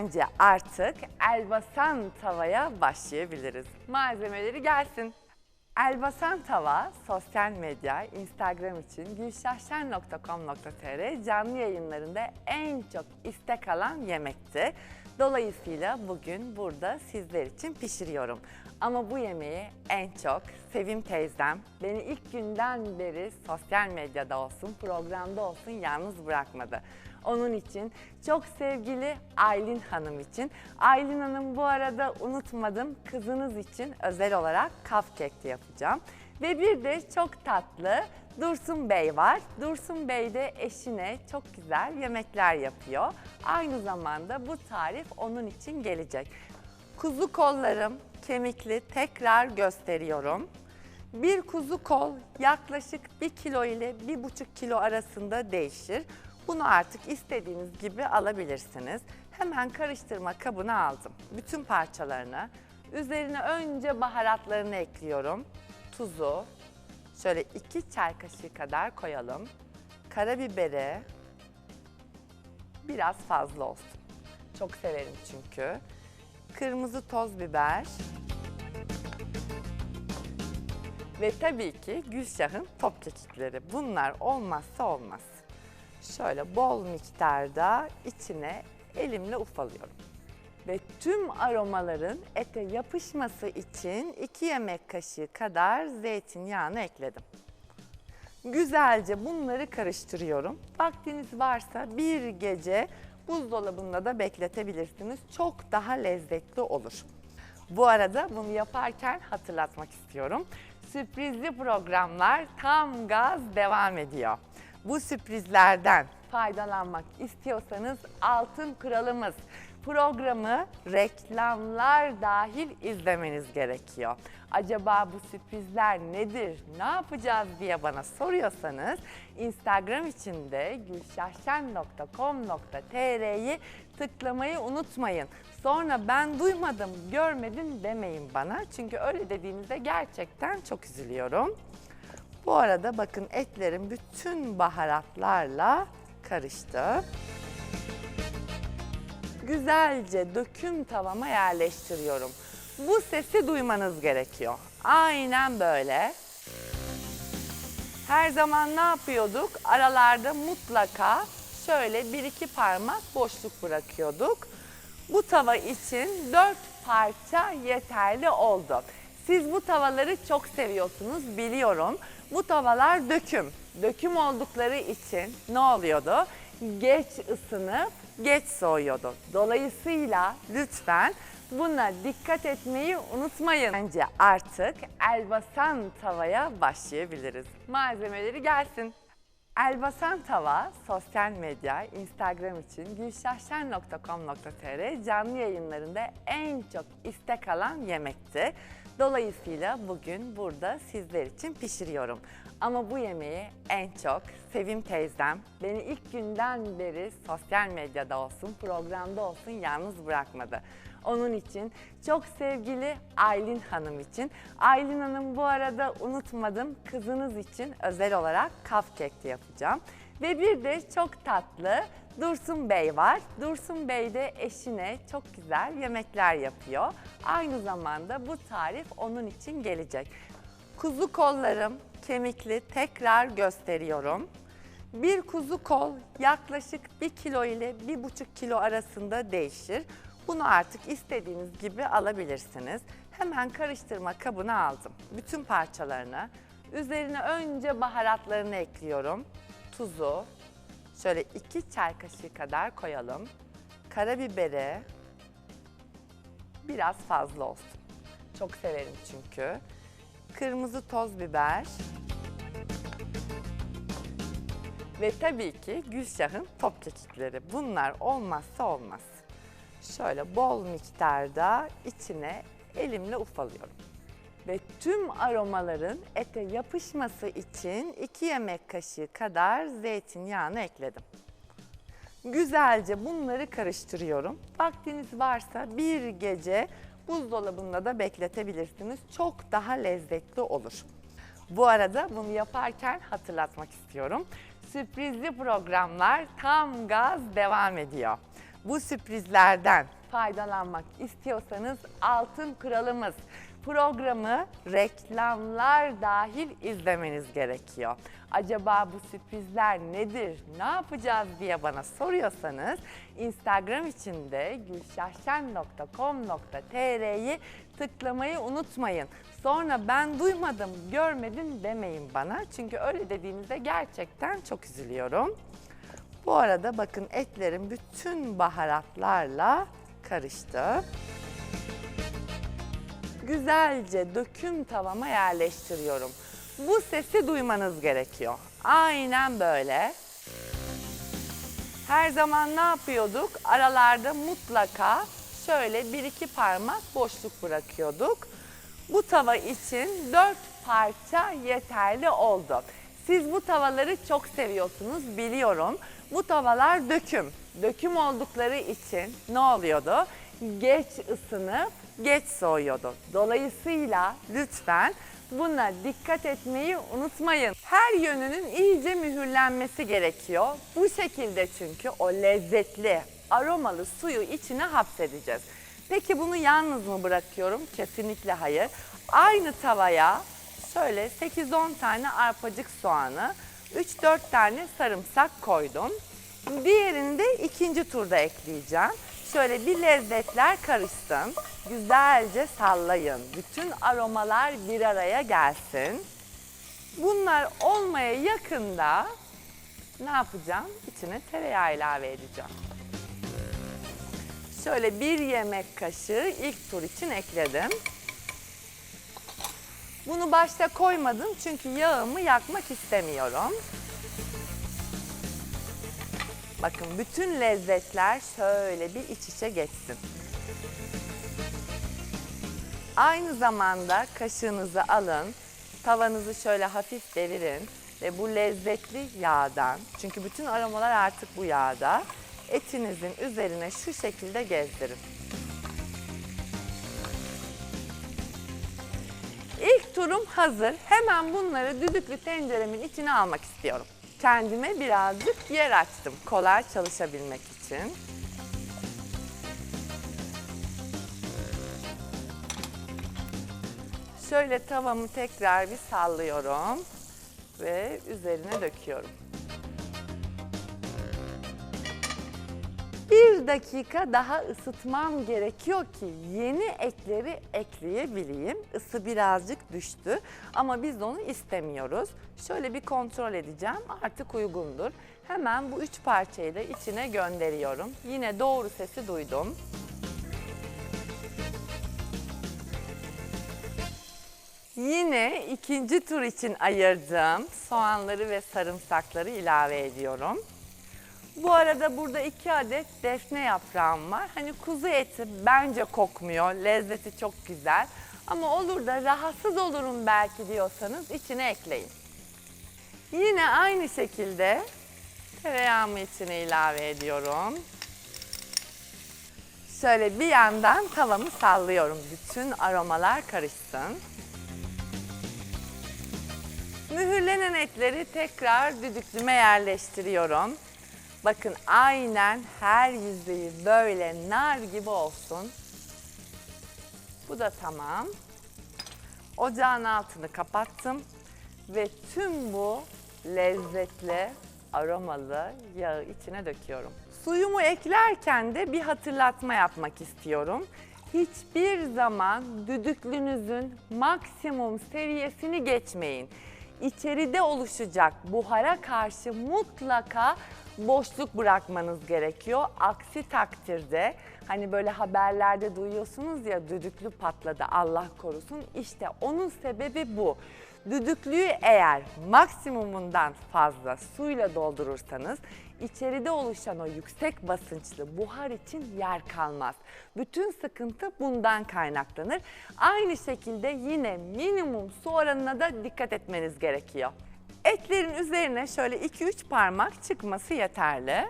Bence artık elbasan tavaya başlayabiliriz. Malzemeleri gelsin. Elbasan tava sosyal medya, Instagram için gülşahşen.com.tr canlı yayınlarında en çok istek alan yemekti. Dolayısıyla bugün burada sizler için pişiriyorum. Ama bu yemeği en çok Sevim teyzem beni ilk günden beri sosyal medyada olsun, programda olsun yalnız bırakmadı. Onun için çok sevgili Aylin Hanım için. Aylin Hanım bu arada unutmadım kızınız için özel olarak cupcake yapacağım. Ve bir de çok tatlı Dursun Bey var. Dursun Bey de eşine çok güzel yemekler yapıyor. Aynı zamanda bu tarif onun için gelecek. Kuzu kollarım kemikli tekrar gösteriyorum. Bir kuzu kol yaklaşık 1 kilo ile 1,5 kilo arasında değişir. Bunu artık istediğiniz gibi alabilirsiniz. Hemen karıştırma kabına aldım. Bütün parçalarını. Üzerine önce baharatlarını ekliyorum. Tuzu, şöyle 2 çay kaşığı kadar koyalım. Karabiberi biraz fazla olsun. Çok severim çünkü. Kırmızı toz biber. Ve tabii ki Gülşah'ın top kekikleri. Bunlar olmazsa olmaz. Şöyle bol miktarda içine elimle ufalıyorum. Ve tüm aromaların ete yapışması için 2 yemek kaşığı kadar zeytinyağını ekledim. Güzelce bunları karıştırıyorum. Vaktiniz varsa bir gece buzdolabında da bekletebilirsiniz. Çok daha lezzetli olur. Bu arada bunu yaparken hatırlatmak istiyorum. Sürprizli programlar tam gaz devam ediyor. Bu sürprizlerden faydalanmak istiyorsanız altın kuralımız programı reklamlar dahil izlemeniz gerekiyor. Acaba bu sürprizler nedir, ne yapacağız diye bana soruyorsanız Instagram içinde gülşahşen.com.tr'yi tıklamayı unutmayın. Sonra ben duymadım, görmedim demeyin bana. Çünkü öyle dediğinizde gerçekten çok üzülüyorum. Bu arada bakın etlerim bütün baharatlarla karıştı. Güzelce döküm tavama yerleştiriyorum. Bu sesi duymanız gerekiyor. Aynen böyle. Her zaman ne yapıyorduk? Aralarda mutlaka şöyle bir iki parmak boşluk bırakıyorduk. Bu tava için 4 parça yeterli oldu. Siz bu tavaları çok seviyorsunuz biliyorum. Bu tavalar döküm. Döküm oldukları için ne oluyordu? Geç ısınıp geç soğuyordu. Dolayısıyla lütfen buna dikkat etmeyi unutmayın. Bence artık elbasan tavaya başlayabiliriz. Malzemeleri gelsin. Elbasan tava sosyal medya, Instagram için gülşahşen.com.tr canlı yayınlarında en çok istek alan yemekti. Dolayısıyla bugün burada sizler için pişiriyorum. Ama bu yemeği en çok Sevim teyzem beni ilk günden beri sosyal medyada olsun, programda olsun yalnız bırakmadı. Onun için çok sevgili Aylin Hanım için. Aylin Hanım bu arada unutmadım kızınız için özel olarak cupcake yapacağım. Ve bir de çok tatlı Dursun Bey var. Dursun Bey de eşine çok güzel yemekler yapıyor. Aynı zamanda bu tarif onun için gelecek. Kuzu kollarım kemikli tekrar gösteriyorum. Bir kuzu kol yaklaşık 1 kilo ile 1,5 kilo arasında değişir. Bunu artık istediğiniz gibi alabilirsiniz. Hemen karıştırma kabına aldım. Bütün parçalarını. Üzerine önce baharatlarını ekliyorum. Tuzu, şöyle 2 çay kaşığı kadar koyalım. Karabiberi biraz fazla olsun. Çok severim çünkü. Kırmızı toz biber. Ve tabii ki Gülşah'ın top kekikleri. Bunlar olmazsa olmaz. Şöyle bol miktarda içine elimle ufalıyorum. Ve tüm aromaların ete yapışması için 2 yemek kaşığı kadar zeytinyağını ekledim. Güzelce bunları karıştırıyorum. Vaktiniz varsa bir gece buzdolabında da bekletebilirsiniz. Çok daha lezzetli olur. Bu arada bunu yaparken hatırlatmak istiyorum. Sürprizli programlar tam gaz devam ediyor. Bu sürprizlerden faydalanmak istiyorsanız altın kuralımız programı reklamlar dahil izlemeniz gerekiyor. Acaba bu sürprizler nedir, ne yapacağız diye bana soruyorsanız Instagram içinde gülşahşen.com.tr'yi tıklamayı unutmayın. Sonra ben duymadım, görmedim demeyin bana. Çünkü öyle dediğinizde gerçekten çok üzülüyorum. Bu arada bakın etlerim bütün baharatlarla karıştı. Güzelce döküm tavama yerleştiriyorum. Bu sesi duymanız gerekiyor. Aynen böyle. Her zaman ne yapıyorduk? Aralarda mutlaka şöyle bir iki parmak boşluk bırakıyorduk. Bu tava için dört parça yeterli oldu. Siz bu tavaları çok seviyorsunuz biliyorum. Bu tavalar döküm. Döküm oldukları için ne oluyordu? Geç ısınıp geç soğuyordu. Dolayısıyla lütfen buna dikkat etmeyi unutmayın. Her yönünün iyice mühürlenmesi gerekiyor. Bu şekilde çünkü o lezzetli, aromalı suyu içine hapsedeceğiz. Peki bunu yalnız mı bırakıyorum? Kesinlikle hayır. Aynı tavaya şöyle 8-10 tane arpacık soğanı, 3-4 tane sarımsak koydum. Diğerini de ikinci turda ekleyeceğim. Şöyle bir lezzetler karışsın. Güzelce sallayın. Bütün aromalar bir araya gelsin. Bunlar olmaya yakında ne yapacağım? İçine tereyağı ilave edeceğim. Şöyle bir yemek kaşığı ilk tur için ekledim. Bunu başta koymadım çünkü yağımı yakmak istemiyorum. Bakın bütün lezzetler şöyle bir iç içe geçsin. Aynı zamanda kaşığınızı alın, tavanızı şöyle hafif devirin ve bu lezzetli yağdan, çünkü bütün aromalar artık bu yağda, etinizin üzerine şu şekilde gezdirin. Turum hazır. Hemen bunları düdüklü tenceremin içine almak istiyorum. Kendime birazcık yer açtım kolay çalışabilmek için. Şöyle tavamı tekrar bir sallıyorum ve üzerine döküyorum. Bir dakika daha ısıtmam gerekiyor ki yeni etleri ekleyebileyim. Isı birazcık düştü ama biz onu istemiyoruz. Şöyle bir kontrol edeceğim artık uygundur. Hemen bu üç parçayı da içine gönderiyorum. Yine doğru sesi duydum. Yine ikinci tur için ayırdığım soğanları ve sarımsakları ilave ediyorum. Bu arada burada iki adet defne yaprağım var. Hani kuzu eti bence kokmuyor, lezzeti çok güzel. Ama olur da rahatsız olurum belki diyorsanız içine ekleyin. Yine aynı şekilde tereyağımı içine ilave ediyorum. Şöyle bir yandan tavamı sallıyorum. Bütün aromalar karışsın. Mühürlenen etleri tekrar düdüklüme yerleştiriyorum. Bakın aynen her yüzeyi böyle nar gibi olsun. Bu da tamam. Ocağın altını kapattım ve tüm bu lezzetli, aromalı yağı içine döküyorum. Suyumu eklerken de bir hatırlatma yapmak istiyorum. Hiçbir zaman düdüklünüzün maksimum seviyesini geçmeyin. İçeride oluşacak buhara karşı mutlaka boşluk bırakmanız gerekiyor. Aksi takdirde hani böyle haberlerde duyuyorsunuz ya düdüklü patladı Allah korusun. İşte onun sebebi bu. Düdüklüyü eğer maksimumundan fazla suyla doldurursanız içeride oluşan o yüksek basınçlı buhar için yer kalmaz. Bütün sıkıntı bundan kaynaklanır. Aynı şekilde yine minimum su oranına da dikkat etmeniz gerekiyor. Etlerin üzerine şöyle 2-3 parmak çıkması yeterli.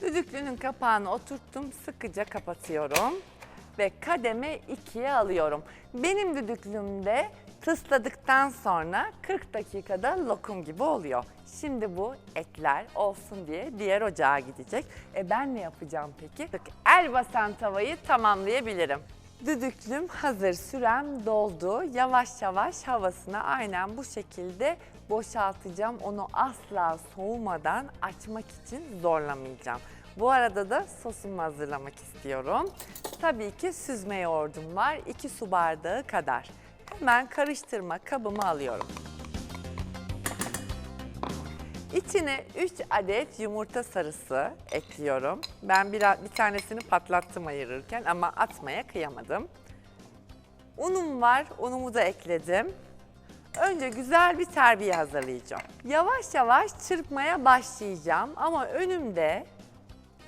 Düdüklünün kapağını oturttum, sıkıca kapatıyorum. ve kademe 2'ye alıyorum. Benim düdüklümde tısladıktan sonra 40 dakikada lokum gibi oluyor. Şimdi bu etler olsun diye diğer ocağa gidecek. E ben ne yapacağım peki? El basan tavayı tamamlayabilirim. Düdüklüm hazır, sürem doldu. Yavaş yavaş havasına aynen bu şekilde boşaltacağım. Onu asla soğumadan açmak için zorlamayacağım. Bu arada da sosumu hazırlamak istiyorum. Tabii ki süzme yoğurdum var. 2 su bardağı kadar. Hemen karıştırma kabımı alıyorum. İçine 3 adet yumurta sarısı ekliyorum. Ben bir, bir tanesini patlattım ayırırken ama atmaya kıyamadım. Unum var, unumu da ekledim. Önce güzel bir terbiye hazırlayacağım. Yavaş yavaş çırpmaya başlayacağım ama önümde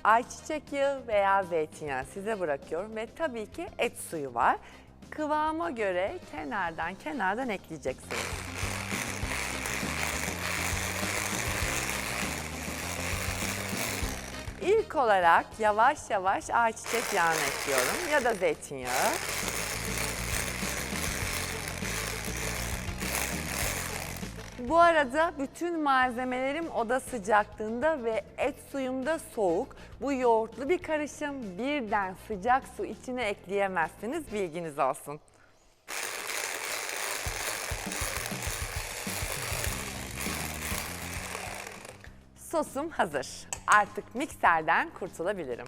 ayçiçek yağı veya zeytinyağı size bırakıyorum ve tabii ki et suyu var. Kıvama göre kenardan kenardan ekleyeceksiniz. İlk olarak yavaş yavaş ayçiçek yağını ekliyorum ya da zeytinyağı. Bu arada bütün malzemelerim oda sıcaklığında ve et suyum da soğuk. Bu yoğurtlu bir karışım. Birden sıcak su içine ekleyemezsiniz. Bilginiz olsun. Sosum hazır. Artık mikserden kurtulabilirim.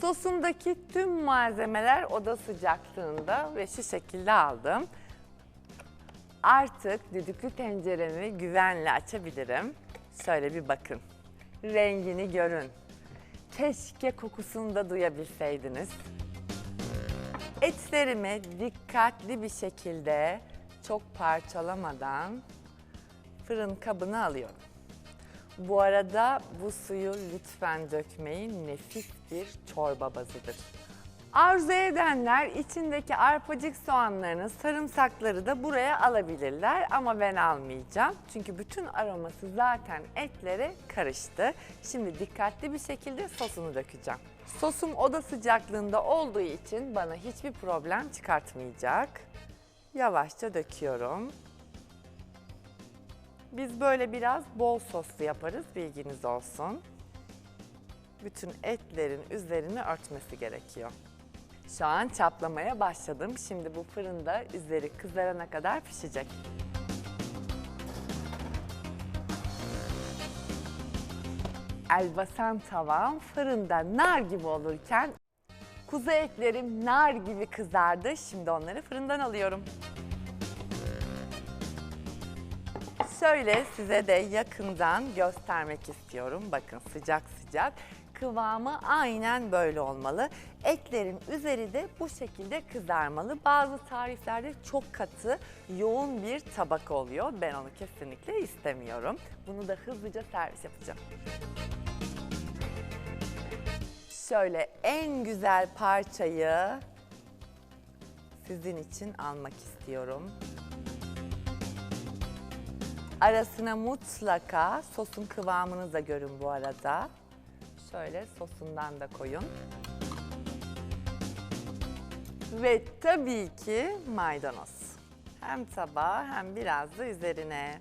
Sosumdaki tüm malzemeler oda sıcaklığında ve şu şekilde aldım. Artık düdüklü tenceremi güvenle açabilirim. Şöyle bir bakın. Rengini görün. Keşke kokusunu da duyabilseydiniz. Etlerimi dikkatli bir şekilde çok parçalamadan fırın kabına alıyorum. Bu arada bu suyu lütfen dökmeyin. Nefis bir çorba bazıdır. Arzu edenler içindeki arpacık soğanlarını, sarımsakları da buraya alabilirler ama ben almayacağım. Çünkü bütün aroması zaten etlere karıştı. Şimdi dikkatli bir şekilde sosunu dökeceğim. Sosum oda sıcaklığında olduğu için bana hiçbir problem çıkartmayacak. Yavaşça döküyorum. Biz böyle biraz bol soslu yaparız bilginiz olsun. Bütün etlerin üzerini örtmesi gerekiyor. Şu an çaplamaya başladım. Şimdi bu fırında üzeri kızarana kadar pişecek. Elbasan tavam fırında nar gibi olurken kuzu etlerim nar gibi kızardı. Şimdi onları fırından alıyorum. Şöyle size de yakından göstermek istiyorum. Bakın sıcak sıcak. Kıvamı aynen böyle olmalı. Etlerin üzeri de bu şekilde kızarmalı. Bazı tariflerde çok katı, yoğun bir tabak oluyor. Ben onu kesinlikle istemiyorum. Bunu da hızlıca servis yapacağım. Şöyle en güzel parçayı sizin için almak istiyorum. Arasına mutlaka sosun kıvamını da görün bu arada. Şöyle sosundan da koyun. Ve tabii ki maydanoz. Hem tabağa hem biraz da üzerine.